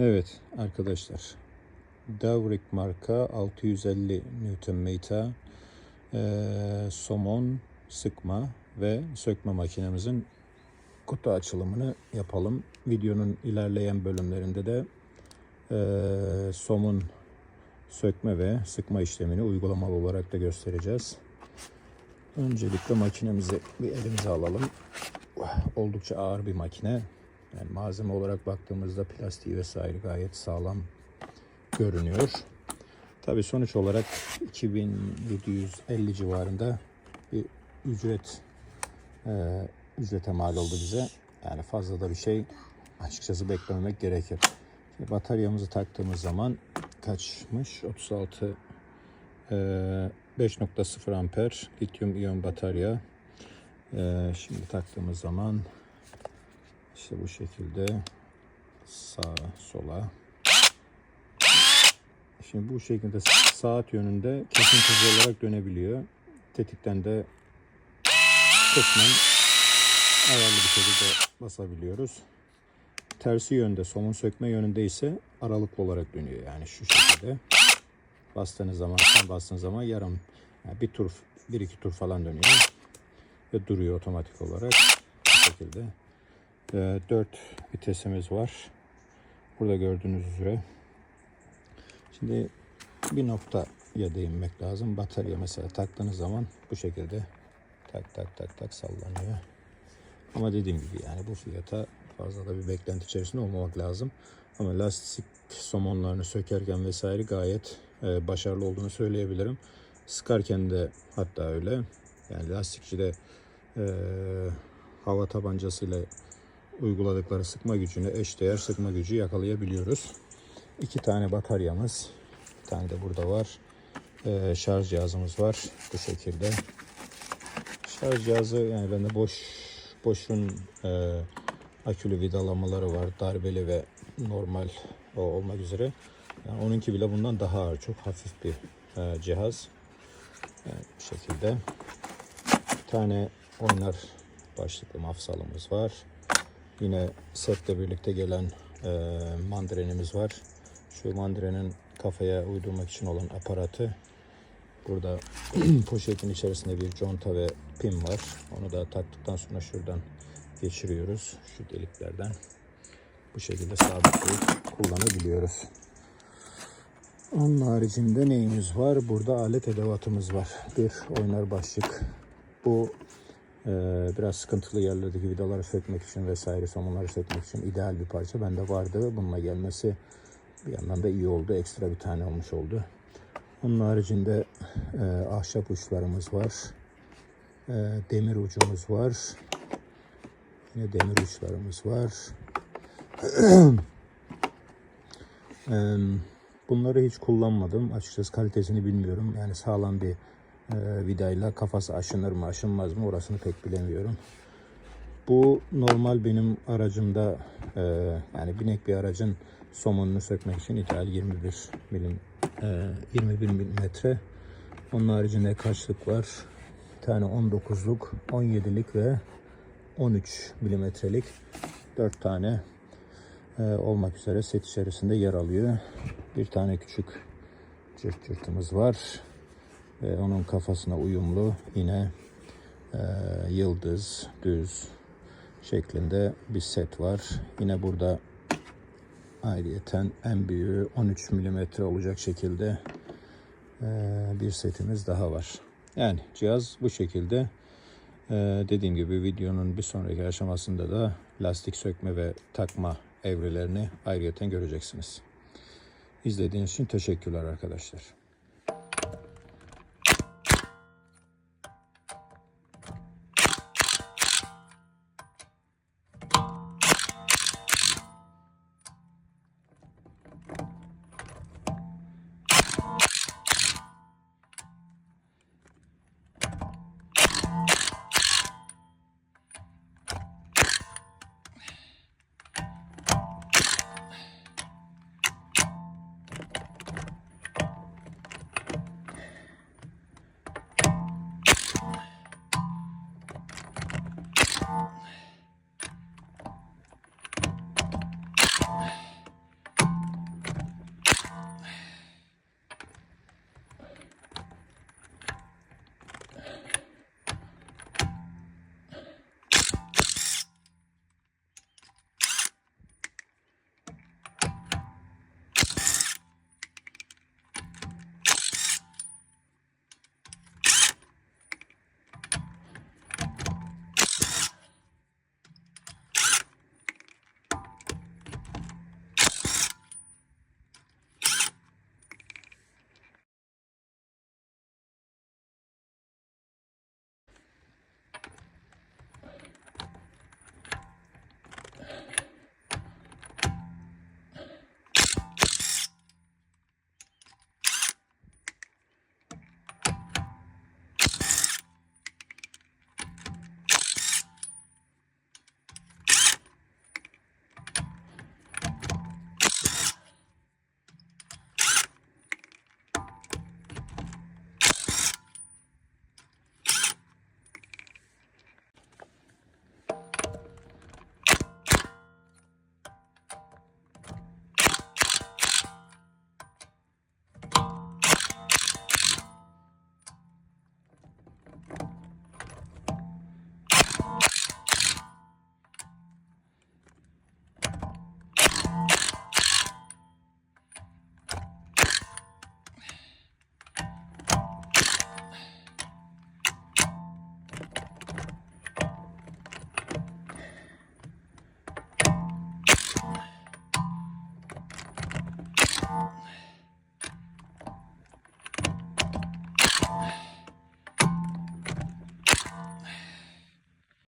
Evet arkadaşlar. Davrik marka 650 Nm eee, somon sıkma ve sökme makinemizin kutu açılımını yapalım. Videonun ilerleyen bölümlerinde de eee, somun sökme ve sıkma işlemini uygulamalı olarak da göstereceğiz. Öncelikle makinemizi bir elimize alalım. Oldukça ağır bir makine. Yani malzeme olarak baktığımızda plastiği vesaire gayet sağlam görünüyor. Tabii sonuç olarak 2750 civarında bir ücret e, ücrete mal oldu bize. Yani fazla da bir şey açıkçası beklememek gerekir. Şimdi bataryamızı taktığımız zaman kaçmış? 36 e, 5.0 amper lityum iyon batarya. E, şimdi taktığımız zaman işte bu şekilde sağa sola. Şimdi bu şekilde saat yönünde kesintisiz olarak dönebiliyor. Tetikten de kısmen ayarlı bir şekilde basabiliyoruz. Tersi yönde somun sökme yönünde ise aralıklı olarak dönüyor. Yani şu şekilde. Bastığınız zaman, tam bastığınız zaman yarım yani bir tur, bir iki tur falan dönüyor. Ve duruyor otomatik olarak. Bu şekilde. 4 vitesimiz var. Burada gördüğünüz üzere. Şimdi bir noktaya değinmek lazım. Batarya mesela taktığınız zaman bu şekilde tak tak tak tak sallanıyor. Ama dediğim gibi yani bu fiyata fazla da bir beklenti içerisinde olmamak lazım. Ama lastik somonlarını sökerken vesaire gayet e, başarılı olduğunu söyleyebilirim. Sıkarken de hatta öyle. Yani lastikçide e, hava tabancasıyla uyguladıkları sıkma gücüne eşdeğer sıkma gücü yakalayabiliyoruz. İki tane bataryamız, bir tane de burada var. Ee, şarj cihazımız var bu şekilde. Şarj cihazı yani bende boş boşun e, akülü vidalamaları var. Darbeli ve normal o olmak üzere. Yani onunki bile bundan daha ağır. Çok hafif bir e, cihaz. Yani bu şekilde. Bir tane oynar başlıklı mafsalımız var. Yine setle birlikte gelen e, mandrenimiz var. Şu mandrenin kafaya uydurmak için olan aparatı. Burada poşetin içerisinde bir conta ve pin var. Onu da taktıktan sonra şuradan geçiriyoruz. Şu deliklerden. Bu şekilde sabitleyip kullanabiliyoruz. Onun haricinde neyimiz var? Burada alet edevatımız var. Bir oynar başlık. Bu biraz sıkıntılı yerlerdeki vidaları sökmek için vesaire somunları sökmek için ideal bir parça. Bende vardı. Bununla gelmesi bir yandan da iyi oldu. Ekstra bir tane olmuş oldu. Onun haricinde e, ahşap uçlarımız var. E, demir ucumuz var. Yine demir uçlarımız var. bunları hiç kullanmadım. Açıkçası kalitesini bilmiyorum. Yani sağlam bir e, vidayla kafası aşınır mı aşınmaz mı orasını pek bilemiyorum. Bu normal benim aracımda e, yani binek bir aracın somonunu sökmek için ideal 21 milim e, 21 milimetre. Onun haricinde kaçlık var? Bir tane 19'luk, 17'lik ve 13 milimetrelik 4 tane e, olmak üzere set içerisinde yer alıyor. Bir tane küçük cırt cırtımız var. Ve onun kafasına uyumlu yine e, yıldız, düz şeklinde bir set var. Yine burada ayrıyeten en büyüğü 13 mm olacak şekilde e, bir setimiz daha var. Yani cihaz bu şekilde. E, dediğim gibi videonun bir sonraki aşamasında da lastik sökme ve takma evrelerini ayrıyeten göreceksiniz. İzlediğiniz için teşekkürler arkadaşlar.